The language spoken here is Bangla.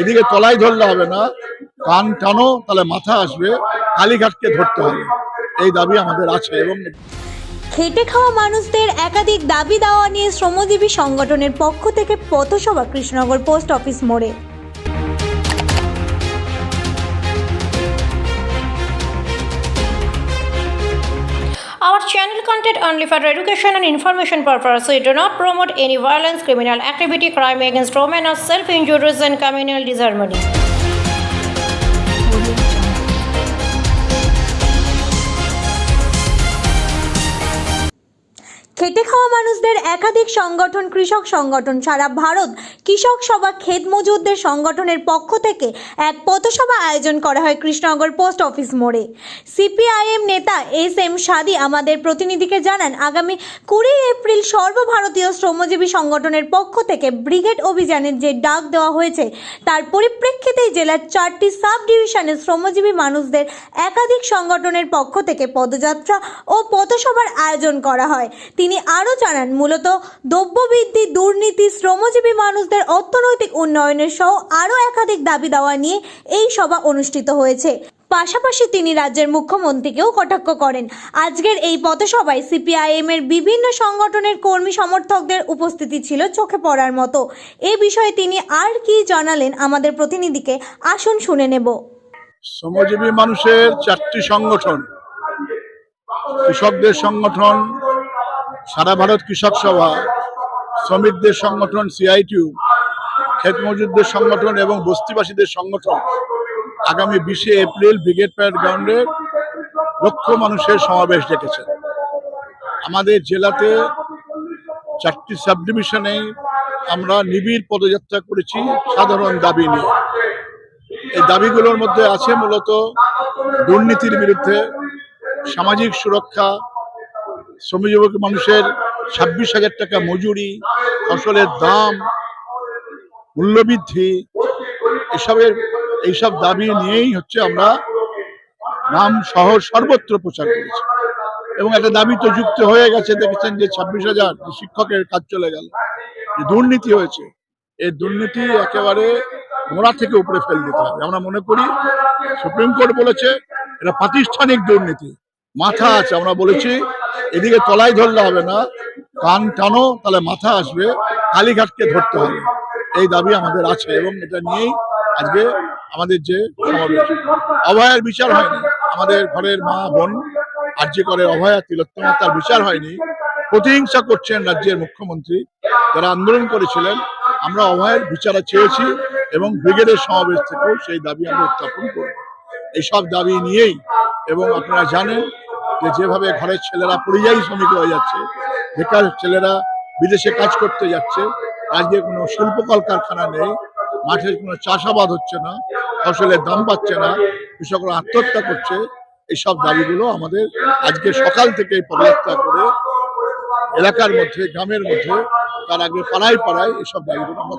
এদিকে তলায় ধরলে হবে না। কান টানো, তাহলে মাথা আসবে। কালীঘাটকে ধরতে হবে। এই দাবি আমাদের আছে এবং খেটে খাওয়া মানুষদের একাধিক দাবি দাওয়া নিয়ে শ্রমজীবী সংগঠনের পক্ষ থেকে পথসভা কৃষ্ণনগর পোস্ট অফিস মোড়ে। Channel content only for education and information purposes. We do not promote any violence, criminal activity, crime against women, or self-injuries and communal disharmony. মানুষদের একাধিক সংগঠন, কৃষক সংগঠন সারা ভারত কৃষক সভা ক্ষেত মজুরদের সংগঠনের পক্ষ থেকে এক পথসভা আয়োজন করা হয় কৃষ্ণনগর পোস্ট অফিস মোড়ে। সিপিআইএম নেতা এস এম সাদি আমাদের প্রতিনিধিকে জানান, আগামী কুড়ি এপ্রিল সর্বভারতীয় শ্রমজীবী সংগঠনের পক্ষ থেকে ব্রিগেড অভিযানের যে ডাক দেওয়া হয়েছে, তার পরিপ্রেক্ষিতেই জেলার চারটি সাব ডিভিশনের শ্রমজীবী মানুষদের একাধিক সংগঠনের পক্ষ থেকে পদযাত্রা ও পথসভার আয়োজন করা হয়। তিনি আরও জানান, মূলত দ্রব্যবৃদ্ধি, দুর্নীতি, শ্রমজীবী মানুষদের অর্থনৈতিক উন্নয়নের সহ আরও একাধিক দাবি দাওয়া নিয়ে এই সভা অনুষ্ঠিত হয়েছে। পাশাপাশি তিনি রাজ্যের মুখ্যমন্ত্রীকেও কটাক্ষ করেন। আজকের এই পথসভায় সিপিআইএম এর বিভিন্ন সংগঠনের কর্মী সমর্থকদের উপস্থিতি ছিল চোখে পড়ার মতো। এ বিষয়ে তিনি আর কি জানালেন আমাদের প্রতিনিধিকে আসুন শুনে নেব। শ্রমজীবী মানুষের চারটি সংগঠন, কৃষকদের সংগঠন সারা ভারত কৃষক সভা, শ্রমিকদের সংগঠন সিআইটিউ ক্ষেত মজুরদের সংগঠন এবং বস্তিবাসীদের সংগঠন আগামী বিশে এপ্রিল ব্রিগেড প্যারেড গ্রাউন্ডে লক্ষ মানুষের সমাবেশ ডেকেছেন আমাদের জেলাতে চারটি সাব ডিভিশনে আমরা নিবিড় পদযাত্রা করেছি সাধারণ দাবি নিয়ে। এই দাবিগুলোর মধ্যে আছে মূলত দুর্নীতির বিরুদ্ধে সামাজিক সুরক্ষা শ্রমজীবক মানুষের ছাব্বিশ হাজার টাকা মজুরি, ফসলের দাম, মূল্যবৃদ্ধি, এসবের, এইসব দাবি নিয়েই হচ্ছে আমরা নাম সহ সর্বত্র প্রচার করেছি। এবং একটা দাবি তো যুক্ত হয়ে গেছে, দেখেছেন যে ছাব্বিশ হাজার শিক্ষকের কাজ চলে গেল, যে দুর্নীতি হয়েছে, এই দুর্নীতি একেবারে গোড়া থেকে উপরে ফেল দিতে হবে। আমরা মনে করি সুপ্রিম কোর্ট বলেছে, এটা প্রাতিষ্ঠানিক দুর্নীতি। মাথা আছে, আমরা বলেছি এদিকে তলায় ধরলে হবে না। কান টানো, তাহলে মাথা আসবে। কালীঘাটকে ধরতে হবে। এই দাবি আমাদের আছে এবং এটা নিয়েই আজকে আমাদের যে অভয়ার বিচার হয়নি। আমাদের ঘরের মা, বোন আর্য করে অভয়া তিলোত্তমা, তার বিচার হয়নি। প্রতিহিংসা করছেন রাজ্যের মুখ্যমন্ত্রী। যারা আন্দোলন করেছিলেন, আমরা অভয়ের বিচারা চেয়েছি এবং ব্রিগেডের সমাবেশ থেকেও সেই দাবি আমরা উত্থাপন করব। এইসব দাবি নিয়েই এবং আপনারা জানেন যে যেভাবে ঘরের ছেলেরা পরিযায়ী শ্রমিক হয়ে যাচ্ছে, বেকার ছেলেরা বিদেশে কাজ করতে যাচ্ছে, আজকে কোনো শিল্প কলকারখানা নেই, মাঠে কোনো চাষাবাদ হচ্ছে না, ফসলের দাম পাচ্ছে না, কৃষকরা আত্মহত্যা করছে, এইসব দাবিগুলো আমাদের আজকে সকাল থেকে পদযাত্রা করে এলাকার মধ্যে, গ্রামের মধ্যে, তার আগে পাড়ায় পাড়ায় এসব দাবিগুলো আমরা